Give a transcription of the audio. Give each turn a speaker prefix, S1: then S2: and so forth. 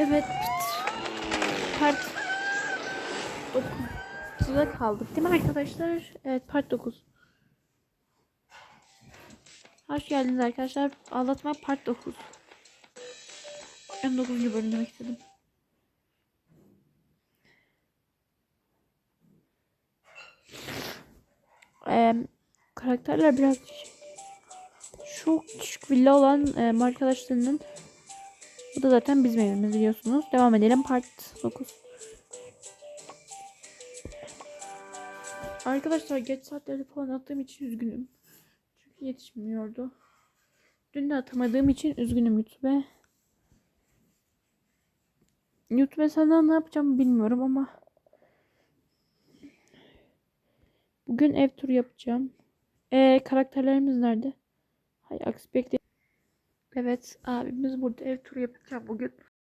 S1: Evet. Part 9'da kaldık değil mi arkadaşlar? Evet part 9. Hoş geldiniz arkadaşlar. Ağlatma part 9. Ben 9. bölüm demek istedim. Ee, karakterler biraz şu küçük villa olan e, arkadaşlarının bu da zaten bizim evimiz biliyorsunuz. Devam edelim part 9. Arkadaşlar geç saatlerde falan attığım için üzgünüm. Çünkü yetişmiyordu. Dün de atamadığım için üzgünüm YouTube'e. YouTube'e senden ne yapacağım bilmiyorum ama Bugün ev turu yapacağım. Ee, karakterlerimiz nerede? Hay aksi bekle. Evet abimiz burada ev turu yapacağım bugün.